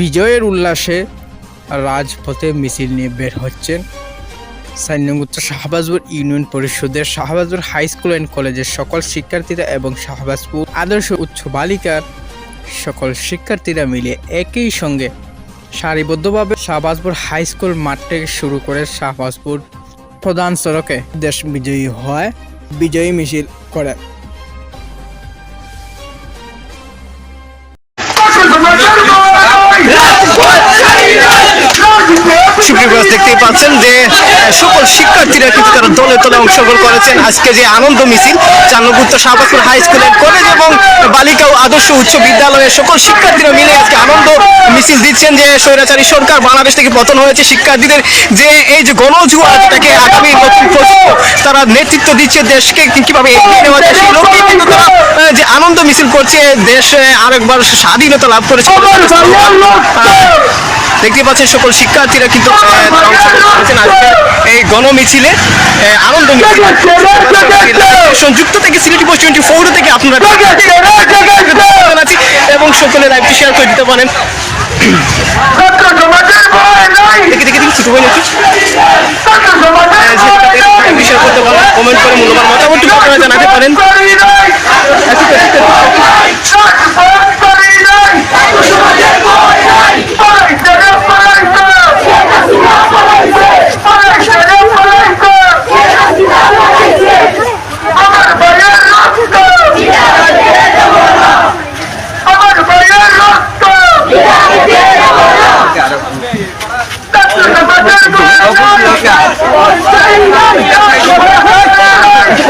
বিজয়ের উল্লাসে রাজপথে মিছিল নিয়ে বের হচ্ছেন সাইনগুত্ত শাহবাজপুর ইউনিয়ন পরিষদের শাহবাজপুর হাই স্কুল অ্যান্ড কলেজের সকল শিক্ষার্থীরা এবং শাহবাজপুর আদর্শ উচ্চ বালিকার সকল শিক্ষার্থীরা মিলে একই সঙ্গে সারিবদ্ধভাবে শাহবাজপুর হাই স্কুল মাঠ থেকে শুরু করে শাহবাজপুর প্রধান সড়কে দেশ বিজয়ী হয় বিজয়ী মিছিল করে। দেখতেই পাচ্ছেন যে সকল শিক্ষার্থীরা কিন্তু তারা দলে দলে অংশগ্রহণ করেছেন। আজকে যে আনন্দ মিছিল চান্নগুপ্ত Shahbazpur high school and college এবং বালিকা ও আদর্শ উচ্চ বিদ্যালয়ের সকল শিক্ষার্থীরা মিলে আজকে আনন্দ মিছিল দিচ্ছেন যে স্বৈরাচারী সরকার বাংলাদেশ থেকে পতন হয়েছে। শিক্ষার্থীদের যে এই যে গণজুয়া যেটাকে আগামী নতুন প্রজন্ম তারা নেতৃত্ব দিচ্ছে দেশকে কীভাবে এগিয়ে নেওয়া যায় সেই লক্ষ্যে কিন্তু তারা যে আনন্দ মিছিল করছে দেশে আরেকবার স্বাধীনতা লাভ করেছে। দেখতে পাচ্ছেন সকল শিক্ষার্থীরা কিন্তু এই গণমিছিলে আনন্দ সংযুক্ত থেকে সিলেটি পোস্ট টোয়েন্টি ফোর থেকে আপনারা এবং সকলে লাইভটি শেয়ার করে দিতে পারেন। দেখে দেখে করতে পারেন জানাতে পারেন।